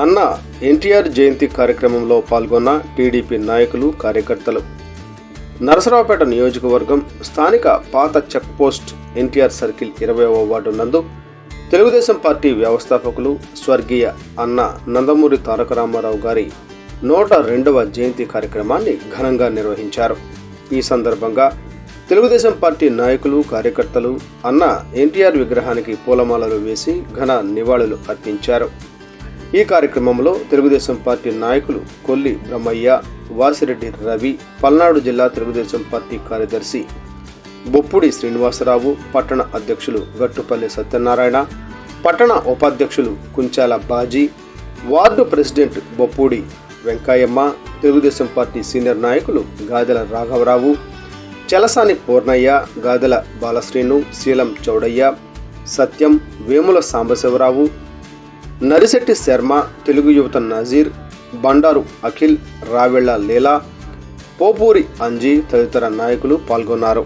అన్న ఎన్టీఆర్ జయంతి కార్యక్రమంలో పాల్గొన్న టీడీపీ నాయకులు కార్యకర్తలు. నరసరావుపేట నియోజకవర్గం స్థానిక పాత చెక్పోస్ట్ ఎన్టీఆర్ సర్కిల్ ఇరవైవ వార్డు నందు తెలుగుదేశం పార్టీ వ్యవస్థాపకులు స్వర్గీయ అన్న నందమూరి తారక రామారావు గారి నూట రెండవ జయంతి కార్యక్రమాన్ని ఘనంగా నిర్వహించారు. ఈ సందర్భంగా తెలుగుదేశం పార్టీ నాయకులు కార్యకర్తలు అన్న ఎన్టీఆర్ విగ్రహానికి పూలమాలలు వేసి ఘన నివాళులు అర్పించారు. ఈ కార్యక్రమంలో తెలుగుదేశం పార్టీ నాయకులు కొల్లి బ్రహ్మయ్య వాసిరెడ్డి రవి పల్నాడు జిల్లా తెలుగుదేశం పార్టీ కార్యదర్శి బొప్పుడి శ్రీనివాసరావు పట్టణ అధ్యక్షులు గట్టుపల్లి సత్యనారాయణ పట్టణ ఉపాధ్యక్షులు Kunchala Baji ward president Boppudi Venkayyamma Telugu Desam party senior నాయకులు గాదెల రాఘవరావు చలసాని పూర్ణయ్య గాదెల బాలశ్రీను శీలం చౌడయ్య సత్యం వేముల సాంబశివరావు నరిశెట్టి శర్మ తెలుగు యువత నజీర్ బండారు అఖిల్ రావెళ్ళ లీలా పోపూరి అంజీ తదితర నాయకులు పాల్గొన్నారు.